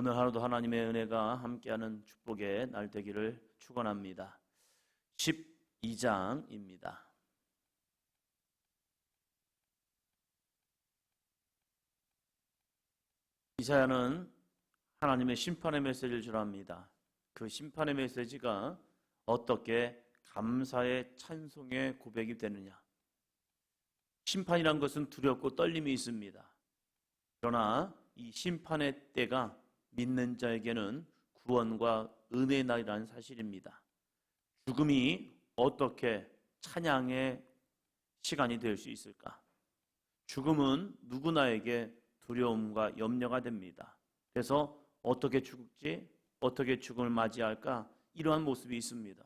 오늘 하루도 하나님의 은혜가 함께하는 축복의 날 되기를 축원합니다. 12장입니다. 이사야는 하나님의 심판의 메시지를 전합니다. 그 심판의 메시지가 어떻게 감사의 찬송의 고백이 되느냐. 심판이란 것은 두렵고 떨림이 있습니다. 그러나 이 심판의 때가 믿는 자에게는 구원과 은혜의 날이라는 사실입니다. 죽음이 어떻게 찬양의 시간이 될 수 있을까? 죽음은 누구나에게 두려움과 염려가 됩니다. 그래서 어떻게 죽지? 어떻게 죽음을 맞이할까? 이러한 모습이 있습니다.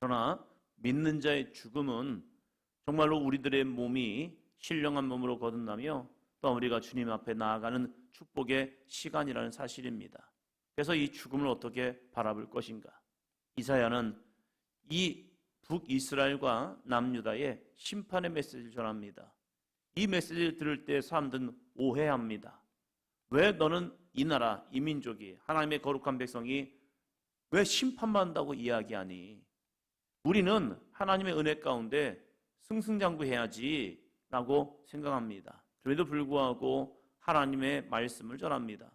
그러나 믿는 자의 죽음은 정말로 우리들의 몸이 신령한 몸으로 거듭나며 또 우리가 주님 앞에 나아가는 축복의 시간이라는 사실입니다. 그래서 이 죽음을 어떻게 바라볼 것인가? 이사야는 이 북이스라엘과 남유다의 심판의 메시지를 전합니다. 이 메시지를 들을 때 사람들은 오해합니다. 왜 너는 이 나라, 이 민족이, 하나님의 거룩한 백성이 왜 심판받는다고 이야기하니? 우리는 하나님의 은혜 가운데 승승장구해야지 라고 생각합니다. 그래도 불구하고 하나님의 말씀을 전합니다.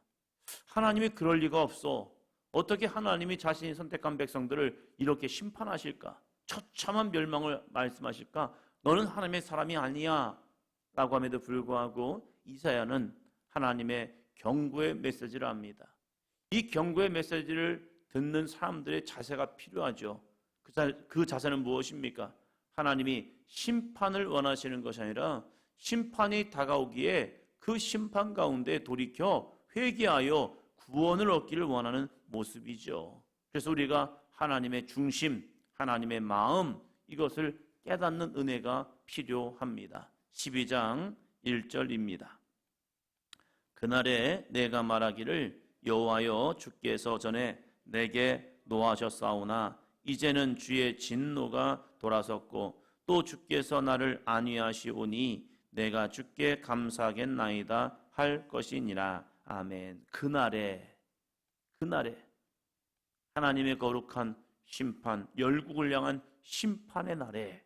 하나님이 그럴 리가 없어. 어떻게 하나님이 자신이 선택한 백성들을 이렇게 심판하실까? 처참한 멸망을 말씀하실까? 너는 하나님의 사람이 아니야. 라고 함에도 불구하고 이사야는 하나님의 경고의 메시지를 합니다. 이 경고의 메시지를 듣는 사람들의 자세가 필요하죠. 그, 자, 그 자세는 무엇입니까? 하나님이 심판을 원하시는 것이 아니라 심판이 다가오기에 그 심판 가운데 돌이켜 회개하여 구원을 얻기를 원하는 모습이죠. 그래서 우리가 하나님의 중심, 하나님의 마음 이것을 깨닫는 은혜가 필요합니다. 12장 1절입니다. 그날에 내가 말하기를 여호와여 주께서 전에 내게 노하셨사오나 이제는 주의 진노가 돌아섰고 또 주께서 나를 안위하시오니 내가 주께 감사하겠나이다 할 것이니라. 아멘. 그날에 그날에 하나님의 거룩한 심판, 열국을 향한 심판의 날에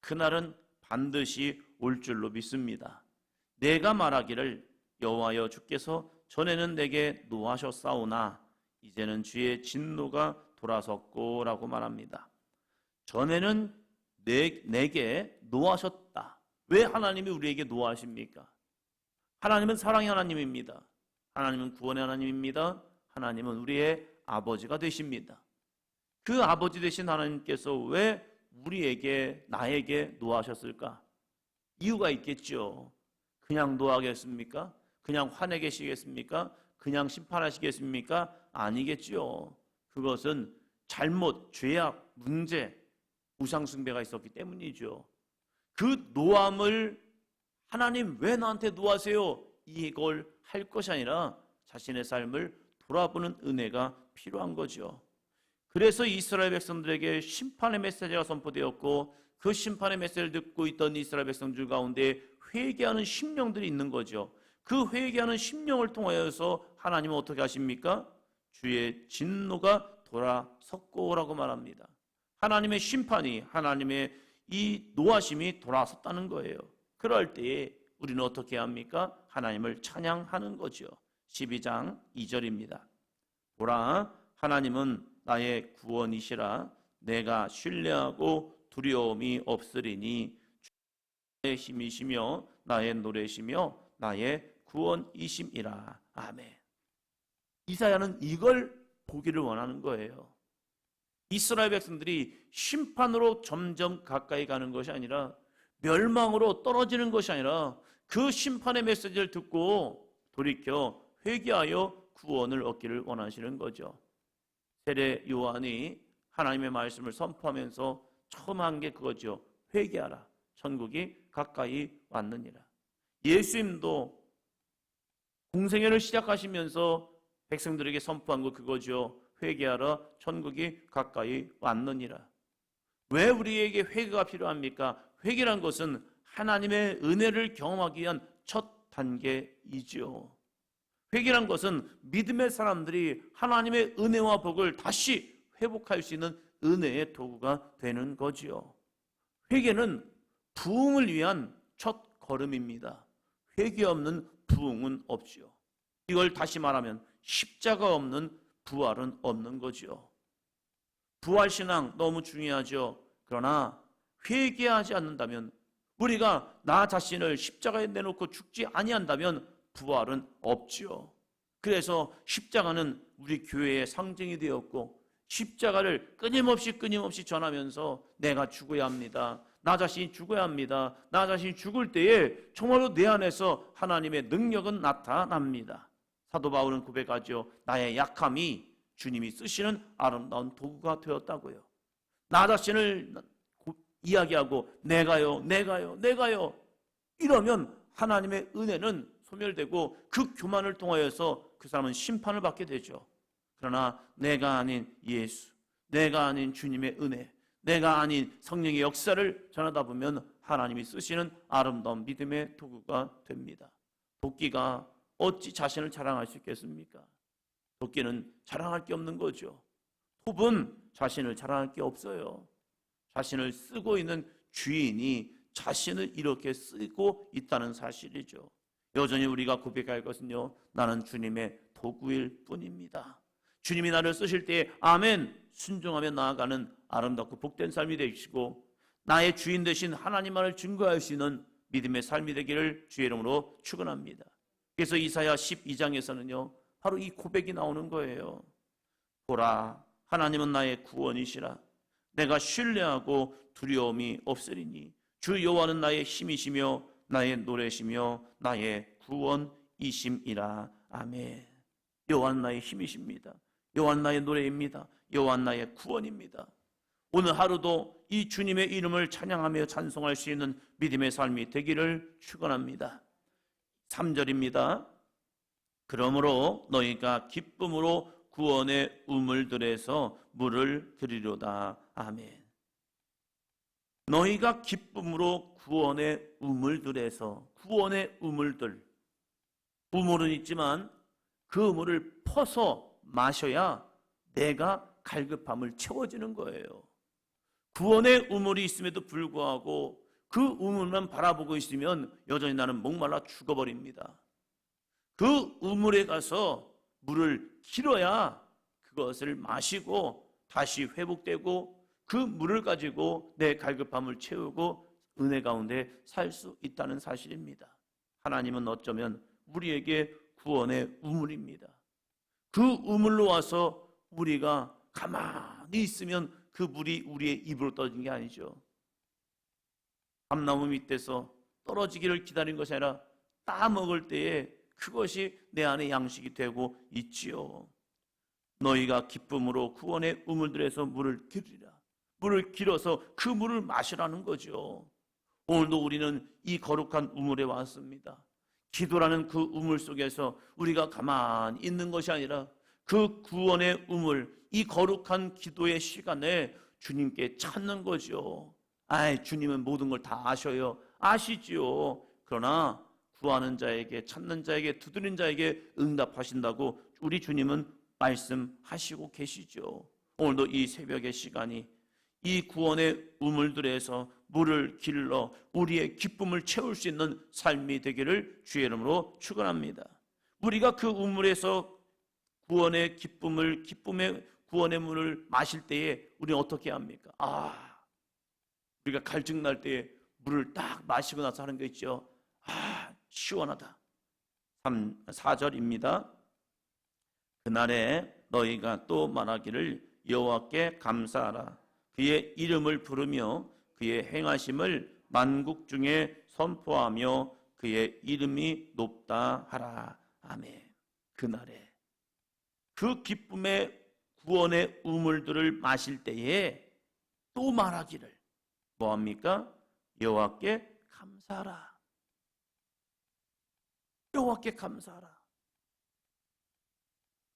그날은 반드시 올 줄로 믿습니다. 내가 말하기를 여호와여 주께서 전에는 내게 노하셨사오나 이제는 주의 진노가 돌아섰고라고 말합니다. 전에는 내, 내게 노하셨다. 왜 하나님이 우리에게 노하십니까? 하나님은 사랑의 하나님입니다. 하나님은 구원의 하나님입니다. 하나님은 우리의 아버지가 되십니다. 그 아버지 되신 하나님께서 왜 우리에게, 나에게 노하셨을까? 이유가 있겠죠. 그냥 노하겠습니까? 그냥 화내 계시겠습니까? 그냥 심판하시겠습니까? 아니겠죠. 그것은 잘못, 죄악, 문제, 우상숭배가 있었기 때문이죠. 그 노함을 하나님 왜 나한테 노하세요? 이걸 할 것이 아니라 자신의 삶을 돌아보는 은혜가 필요한 거죠. 그래서 이스라엘 백성들에게 심판의 메시지가 선포되었고 그 심판의 메시지를 듣고 있던 이스라엘 백성들 가운데 회개하는 심령들이 있는 거죠. 그 회개하는 심령을 통하여서 하나님은 어떻게 하십니까? 주의 진노가 돌아섰고라고 말합니다. 하나님의 심판이 하나님의 이 노하심이 돌아섰다는 거예요. 그럴 때에 우리는 어떻게 합니까? 하나님을 찬양하는 거죠. 12장 2절입니다. 보라 하나님은 나의 구원이시라 내가 신뢰하고 두려움이 없으리니 나의 힘이시며 나의 노래시며 나의 구원이심이라. 아멘. 이사야는 이걸 보기를 원하는 거예요. 이스라엘 백성들이 심판으로 점점 가까이 가는 것이 아니라 멸망으로 떨어지는 것이 아니라 그 심판의 메시지를 듣고 돌이켜 회개하여 구원을 얻기를 원하시는 거죠. 세례 요한이 하나님의 말씀을 선포하면서 처음 한 게 그거죠. 회개하라. 천국이 가까이 왔느니라. 예수님도 공생애를 시작하시면서 백성들에게 선포한 거 그거죠. 회개하라 천국이 가까이 왔느니라. 왜 우리에게 회개가 필요합니까? 회개란 것은 하나님의 은혜를 경험하기 위한 첫 단계이지요. 회개란 것은 믿음의 사람들이 하나님의 은혜와 복을 다시 회복할 수 있는 은혜의 도구가 되는 거지요. 회개는 부흥을 위한 첫 걸음입니다. 회개 없는 부흥은 없지요. 이걸 다시 말하면 십자가 없는 부활은 없는 거지요. 부활 신앙 너무 중요하죠. 그러나 회개하지 않는다면 우리가 나 자신을 십자가에 내놓고 죽지 아니한다면 부활은 없지요. 그래서 십자가는 우리 교회의 상징이 되었고 십자가를 끊임없이 끊임없이 전하면서 내가 죽어야 합니다. 나 자신이 죽어야 합니다. 나 자신이 죽을 때에 정말로 내 안에서 하나님의 능력은 나타납니다. 사도 바울은 고백하죠. 나의 약함이 주님이 쓰시는 아름다운 도구가 되었다고요. 나 자신을 고- 이야기하고 내가요, 내가요, 내가요 이러면 하나님의 은혜는 소멸되고 그 교만을 통하여서 그 사람은 심판을 받게 되죠. 그러나 내가 아닌 예수, 내가 아닌 주님의 은혜, 내가 아닌 성령의 역사를 전하다 보면 하나님이 쓰시는 아름다운 믿음의 도구가 됩니다. 도끼가 어찌 자신을 자랑할 수 있겠습니까? 도끼는 자랑할 게 없는 거죠. 톱은 자신을 자랑할 게 없어요. 자신을 쓰고 있는 주인이 자신을 이렇게 쓰고 있다는 사실이죠. 여전히 우리가 고백할 것은요, 나는 주님의 도구일 뿐입니다. 주님이 나를 쓰실 때 아멘 순종하며 나아가는 아름답고 복된 삶이 되시고 나의 주인 되신 하나님만을 증거할 수 있는 믿음의 삶이 되기를 주의 이름으로 축원합니다. 그래서 이사야 12장에서는요 바로 이 고백이 나오는 거예요. 보라 하나님은 나의 구원이시라 내가 신뢰하고 두려움이 없으리니 주 여호와는 나의 힘이시며 나의 노래시며 나의 구원이심이라 아멘. 여호와는 나의 힘이십니다. 여호와는 나의 노래입니다. 여호와는 나의 구원입니다. 오늘 하루도 이 주님의 이름을 찬양하며 찬송할 수 있는 믿음의 삶이 되기를 축원합니다. 3절입니다. 그러므로 너희가 기쁨으로 구원의 우물들에서 물을 드리로다. 아멘. 너희가 기쁨으로 구원의 우물들에서 구원의 우물들 우물은 있지만 그 우물을 퍼서 마셔야 내가 갈급함을 채워지는 거예요. 구원의 우물이 있음에도 불구하고 그 우물만 바라보고 있으면 여전히 나는 목말라 죽어버립니다. 그 우물에 가서 물을 길어야 그것을 마시고 다시 회복되고 그 물을 가지고 내 갈급함을 채우고 은혜 가운데 살 수 있다는 사실입니다. 하나님은 어쩌면 우리에게 구원의 우물입니다. 그 우물로 와서 우리가 가만히 있으면 그 물이 우리의 입으로 떨어진 게 아니죠. 감나무 밑에서 떨어지기를 기다린 것이 아니라 따 먹을 때에 그것이 내 안에 양식이 되고 있지요. 너희가 기쁨으로 구원의 우물들에서 물을 기르리라. 물을 길어서 그 물을 마시라는 거죠. 오늘도 우리는 이 거룩한 우물에 왔습니다. 기도라는 그 우물 속에서 우리가 가만히 있는 것이 아니라 그 구원의 우물, 이 거룩한 기도의 시간에 주님께 찾는 거죠. 아이, 주님은 모든 걸 다 아셔요. 아시지요. 그러나 구하는 자에게, 찾는 자에게, 두드린 자에게 응답하신다고 우리 주님은 말씀하시고 계시죠. 오늘도 이 새벽의 시간이 이 구원의 우물들에서 물을 길러 우리의 기쁨을 채울 수 있는 삶이 되기를 주의 이름으로 축원합니다. 우리가 그 우물에서 구원의 기쁨을 기쁨의 구원의 물을 마실 때에 우리는 어떻게 합니까? 아, 우리가 갈증 날 때에 물을 딱 마시고 나서 하는 거 있죠. 아, 시원하다. 3, 4절입니다. 그날에 너희가 또 말하기를 여호와께 감사하라. 그의 이름을 부르며 그의 행하심을 만국 중에 선포하며 그의 이름이 높다 하라. 아멘. 그날에 그 기쁨의 구원의 우물들을 마실 때에 또 말하기를 뭐합니까? 여호와께 감사하라. 여호와께 감사하라.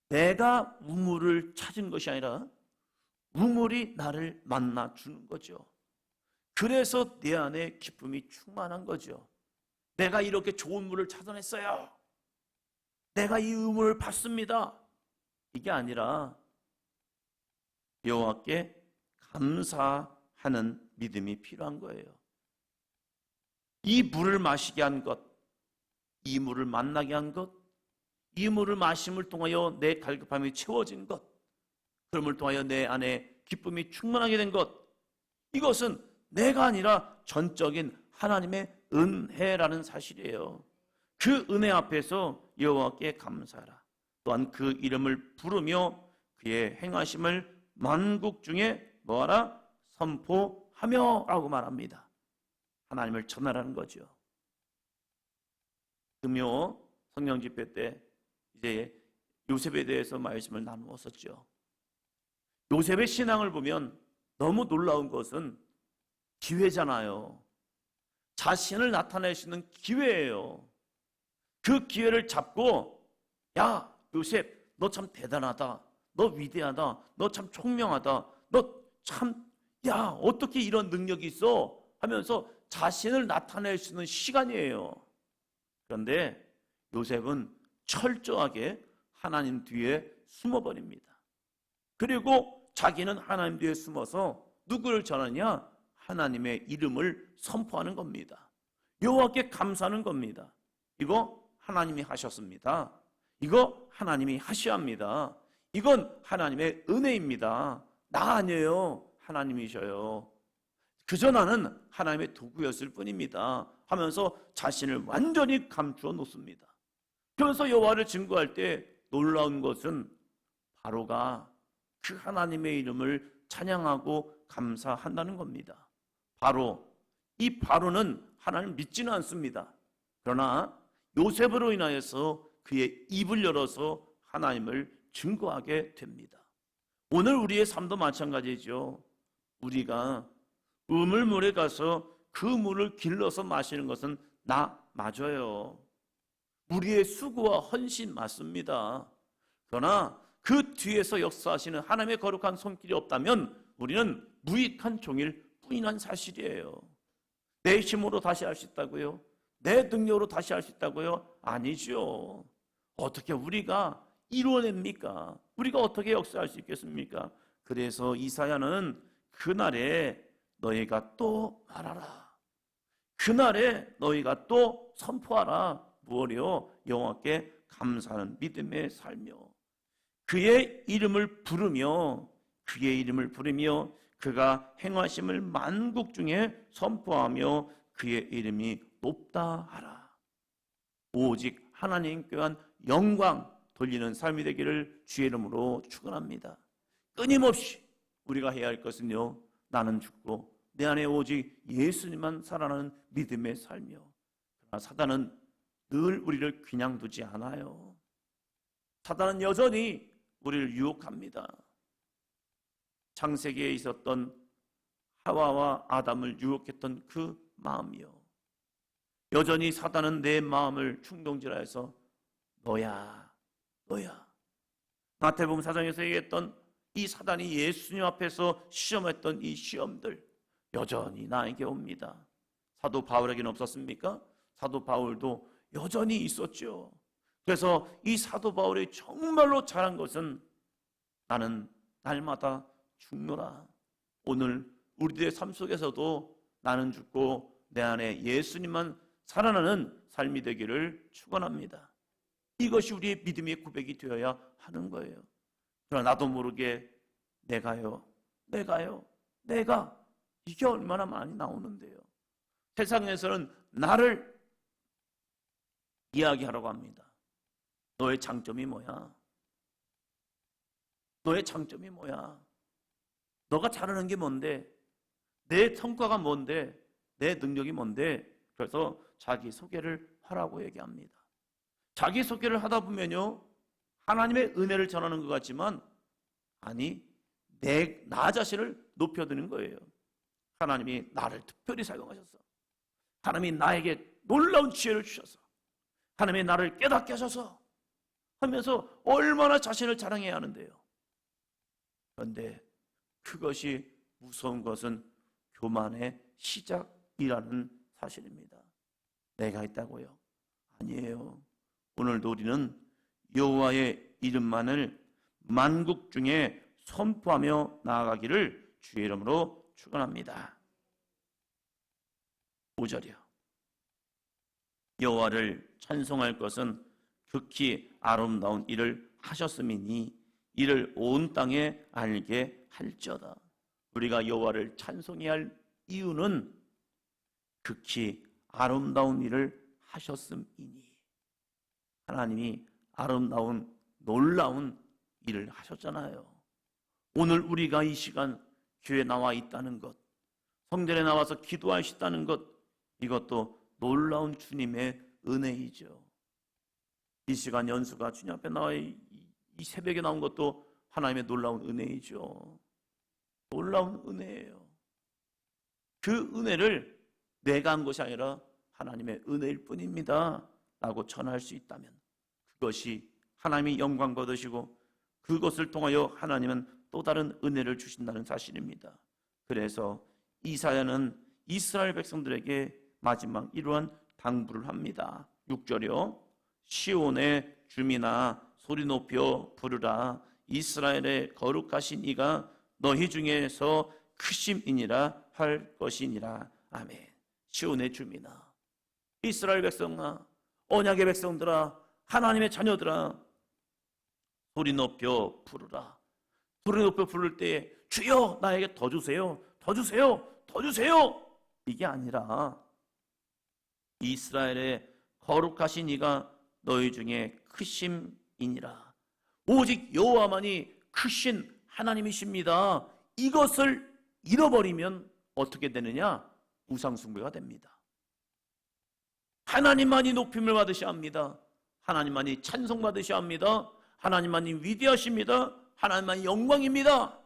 내가 우물을 찾은 것이 아니라 우물이 나를 만나 주는 거죠. 그래서 내 안에 기쁨이 충만한 거죠. 내가 이렇게 좋은 물을 찾아냈어요. 내가 이 의무를 받습니다. 이게 아니라 여호와께 감사 하는 믿음이 필요한 거예요. 이 물을 마시게 한 것, 이 물을 만나게 한 것, 이 물을 마심을 통하여 내 갈급함이 채워진 것, 그럼을 통하여 내 안에 기쁨이 충만하게 된 것, 이것은 내가 아니라 전적인 하나님의 은혜라는 사실이에요. 그 은혜 앞에서 여호와께 감사하라. 또한 그 이름을 부르며 그의 행하심을 만국 중에 뭐하라 선포하며 라고 말합니다. 하나님을 전하라는 거죠. 금요 성령 집회 때 이제 요셉에 대해서 말씀을 나누었었죠. 요셉의 신앙을 보면 너무 놀라운 것은 기회잖아요. 자신을 있는 기회예요. 그 기회를 잡고 야 요셉 너 참 대단하다. 너 위대하다. 너 참 총명하다. 너 참 야 어떻게 이런 능력이 있어 하면서 자신을 나타낼 수 있는 시간이에요. 그런데 요셉은 철저하게 하나님 뒤에 숨어버립니다. 그리고 자기는 하나님 뒤에 숨어서 누구를 전하냐? 하나님의 이름을 선포하는 겁니다. 여호와께 감사하는 겁니다. 이거 하나님이 하셨습니다. 이거 하나님이 하셔야 합니다. 이건 하나님의 은혜입니다. 나 아니에요. 하나님이셔요. 그저 나는 하나님의 도구였을 뿐입니다. 하면서 자신을 완전히 감추어 놓습니다. 그래서 여호와를 증거할 때 놀라운 것은 바로가 그 하나님의 이름을 찬양하고 감사한다는 겁니다. 바로 이 바로는 하나님 믿지는 않습니다. 그러나 요셉으로 인하여서 그의 입을 열어서 하나님을 증거하게 됩니다. 오늘 우리의 삶도 마찬가지죠. 우리가 우물물에 가서 그 물을 길러서 마시는 것은 나 맞아요. 우리의 수고와 헌신 맞습니다. 그러나 그 뒤에서 역사하시는 하나님의 거룩한 손길이 없다면 우리는 무익한 종일 뿐이란 사실이에요. 내 힘으로 다시 할 수 있다고요? 내 능력으로 다시 할 수 있다고요? 아니죠. 어떻게 우리가 이루어냅니까? 우리가 어떻게 역사할 수 있겠습니까? 그래서 이사야는 그날에 너희가 또 말하라. 그날에 너희가 또 선포하라. 무엇이요? 여호와께 감사하는 믿음의 살며 그의 이름을 부르며 그의 이름을 부르며 그가 행하심을 만국 중에 선포하며 그의 이름이 높다 하라. 오직 하나님께 한 영광 돌리는 삶이 되기를 주의 이름으로 축원합니다. 끊임없이 우리가 해야 할 것은요. 나는 죽고 내 안에 오직 예수님만 살아나는 믿음의 삶이요. 그러나 사단은 늘 우리를 그냥 두지 않아요. 사단은 여전히 우리를 유혹합니다. 창세기에 있었던 하와와 아담을 유혹했던 그 마음이요. 여전히 사단은 내 마음을 충동질하여서 너야, 너야. 마태복음 사장에서 얘기했던 이 사단이 예수님 앞에서 시험했던 이 시험들 여전히 나에게 옵니다. 사도 바울에게는 없었습니까? 사도 바울도 여전히 있었죠. 그래서 이 사도 바울이 정말로 잘한 것은 나는 날마다 죽노라. 오늘 우리들의 삶 속에서도 나는 죽고 내 안에 예수님만 살아나는 삶이 되기를 축원합니다. 이것이 우리의 믿음의 고백이 되어야 하는 거예요. 그러나 나도 모르게 내가요, 내가요, 내가 이게 얼마나 많이 나오는데요. 세상에서는 나를 이야기하라고 합니다. 너의 장점이 뭐야? 너의 장점이 뭐야? 너가 잘하는 게 뭔데? 내 성과가 뭔데? 내 능력이 뭔데? 그래서 자기 소개를 하라고 얘기합니다. 자기 소개를 하다 보면요. 하나님의 은혜를 전하는 것 같지만 아니 내 나 자신을 높여드는 거예요. 하나님이 나를 특별히 사용하셨어. 하나님이 나에게 놀라운 지혜를 주셔서 하나님이 나를 깨닫게 하셔서 하면서 얼마나 자신을 자랑해야 하는데요. 그런데 그것이 무서운 것은 교만의 시작이라는 사실입니다. 내가 있다고요? 아니에요. 오늘도 우리는 여호와의 이름만을 만국 중에 선포하며 나아가기를 주의 이름으로 축원합니다. 5절이요. 여호와를 찬송할 것은 극히 아름다운 일을 하셨음이니 이를 온 땅에 알게 할지어다. 우리가 여호와를 찬송해야 할 이유는 극히 아름다운 일을 하셨음이니 하나님이 아름다운 놀라운 일을 하셨잖아요. 오늘 우리가 이 시간 교회 나와 있다는 것, 성전에 나와서 있다는 것, 이것도 놀라운 주님의 은혜이죠. 이 시간 연수가 주님 앞에 나와 이, 이 새벽에 나온 것도 하나님의 놀라운 은혜이죠. 놀라운 은혜예요. 그 은혜를 내가 한 것이 아니라 하나님의 은혜일 뿐입니다. 라고 전할 수 있다면 그것이 하나님이 영광 받으시고 그것을 통하여 하나님은 또 다른 은혜를 주신다는 사실입니다. 그래서 이사야는 이스라엘 백성들에게 마지막 이러한 당부를 합니다. 6절이요. 시온의 주민아 소리 높여 부르라 이스라엘의 거룩하신 이가 너희 중에서 크심이니라 할 것이니라. 아멘. 시온의 주민아 이스라엘 백성아 언약의 백성들아 하나님의 자녀들아 소리 높여 부르라. 소리 높여 부를 때 주여 나에게 더 주세요. 더 주세요. 더 주세요. 이게 아니라 이스라엘의 거룩하신 이가 너희 중에 크심이니라. 오직 여호와만이 크신 하나님이십니다. 이것을 잃어버리면 어떻게 되느냐? 우상숭배가 됩니다. 하나님만이 높임을 받으셔야 합니다. 하나님만이 찬송받으셔야 합니다. 하나님만이 위대하십니다. 하나님만이 영광입니다.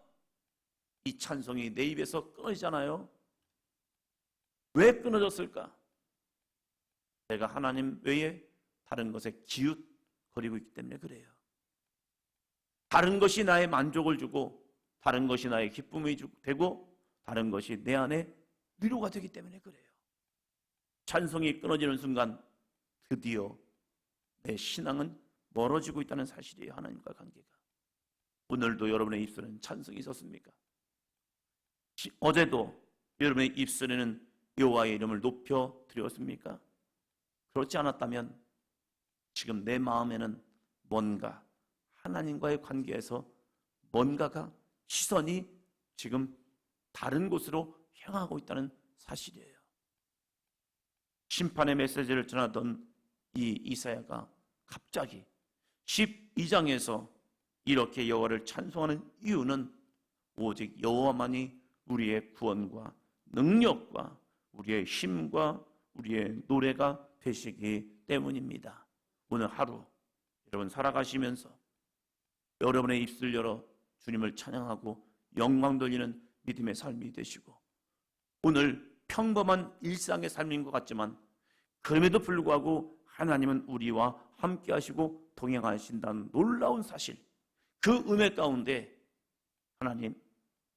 이 찬송이 내 입에서 끊어지잖아요. 왜 끊어졌을까? 내가 하나님 외에 다른 것에 기웃거리고 있기 때문에 그래요. 다른 것이 나의 만족을 주고 다른 것이 나의 기쁨이 되고 다른 것이 내 안에 위로가 되기 때문에 그래요. 찬송이 끊어지는 순간 드디어 내 신앙은 멀어지고 있다는 사실이에요. 하나님과 관계가. 오늘도 여러분의 입술에는 찬송이 있었습니까? 어제도 여러분의 입술에는 여호와의 이름을 높여 드렸습니까? 그렇지 않았다면 지금 내 마음에는 뭔가 하나님과의 관계에서 뭔가가 시선이 지금 다른 곳으로 향하고 있다는 사실이에요. 심판의 메시지를 전하던 이 이사야가 갑자기 12장에서 이렇게 여호와를 찬송하는 이유는 오직 여호와만이 우리의 구원과 능력과 우리의 힘과 우리의 노래가 되시기 때문입니다. 오늘 하루 여러분 살아가시면서 여러분의 입술 열어 주님을 찬양하고 영광 돌리는 믿음의 삶이 되시고 오늘 평범한 일상의 삶인 것 같지만 그럼에도 불구하고 하나님은 우리와 함께 하시고 동행하신다는 놀라운 사실 그 은혜 가운데 하나님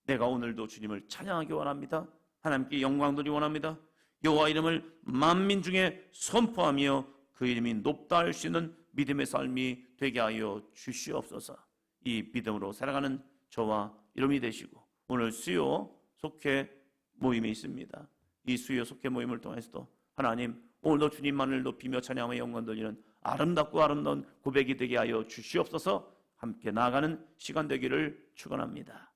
내가 오늘도 주님을 찬양하기 원합니다. 하나님께 영광 돌리 원합니다. 여호와 이름을 만민 중에 선포하며 그 이름이 높다 할 수 있는 믿음의 삶이 되게 하여 주시옵소서. 이 믿음으로 살아가는 저와 이름이 되시고 오늘 수요 속회 모임이 있습니다. 이 수요 속회 모임을 통해서도 하나님 오늘도 주님만을 높이며 찬양하며 영광 돌리는 아름답고 아름다운 고백이 되게 하여 주시옵소서 함께 나아가는 시간 되기를 축원합니다.